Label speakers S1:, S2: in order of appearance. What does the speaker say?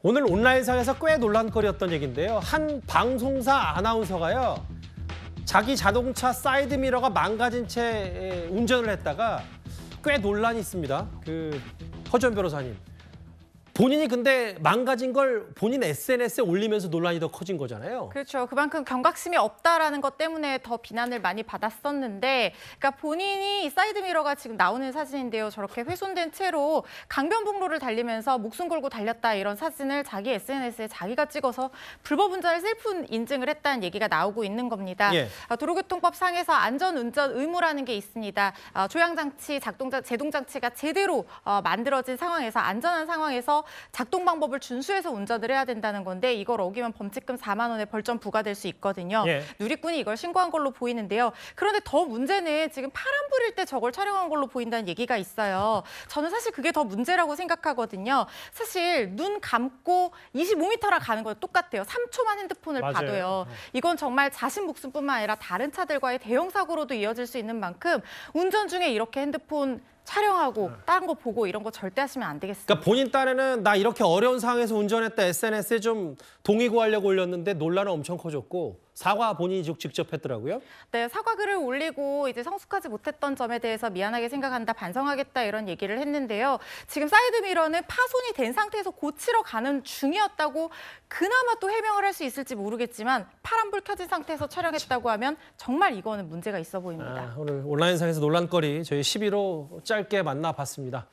S1: 오늘 온라인상에서 꽤 논란거리였던 얘기인데요. 한 방송사 아나운서가요. 자기 자동차 사이드 미러가 망가진 채 운전을 했다가 꽤 논란이 있습니다. 그 허전 변호사님. 본인이 근데 망가진 걸 본인 SNS에 올리면서 논란이 더 커진 거잖아요.
S2: 그렇죠. 그만큼 경각심이 없다라는 것 때문에 더 비난을 많이 받았었는데, 그러니까 본인이 사이드 미러가 지금 나오는 사진인데요. 저렇게 훼손된 채로 강변북로를 달리면서 목숨 걸고 달렸다 이런 사진을 자기 SNS에 자기가 찍어서 불법 운전을 셀프 인증을 했다는 얘기가 나오고 있는 겁니다.
S1: 예.
S2: 아, 도로교통법 상에서 안전운전 의무라는 게 있습니다. 아, 조향장치, 작동장, 제동장치가 제대로 어, 만들어진 상황에서 안전한 상황에서 작동 방법을 준수해서 운전을 해야 된다는 건데 이걸 어기면 범칙금 4만 원의 벌점 부과될 수 있거든요.
S1: 예.
S2: 누리꾼이 이걸 신고한 걸로 보이는데요. 그런데 더 문제는 지금 파란불일 때 저걸 촬영한 걸로 보인다는 얘기가 있어요. 저는 사실 그게 더 문제라고 생각하거든요. 사실 눈 감고 25m랑 가는 거랑 똑같아요. 3초만 핸드폰을
S1: 맞아요.
S2: 봐도요. 이건 정말 자신 목숨뿐만 아니라 다른 차들과의 대형 사고로도 이어질 수 있는 만큼 운전 중에 이렇게 핸드폰 촬영하고 다른 거 보고 이런 거 절대 하시면 안 되겠습니다.
S1: 그러니까 본인 딴에는 나 이렇게 어려운 상황에서 운전했다 SNS에 좀 동의 구하려고 올렸는데 논란은 엄청 커졌고 사과 본인이 직- 직접 했더라고요.
S2: 네, 사과글을 올리고 이제 성숙하지 못했던 점에 대해서 미안하게 생각한다, 반성하겠다 이런 얘기를 했는데요. 지금 사이드 미러는 파손이 된 상태에서 고치러 가는 중이었다고 그나마 또 해명을 할 수 있을지 모르겠지만 파란불 켜진 상태에서 촬영했다고 하면 정말 이거는 문제가 있어 보입니다.
S1: 아, 오늘 온라인상에서 논란거리 저희 11호 짧게 만나봤습니다.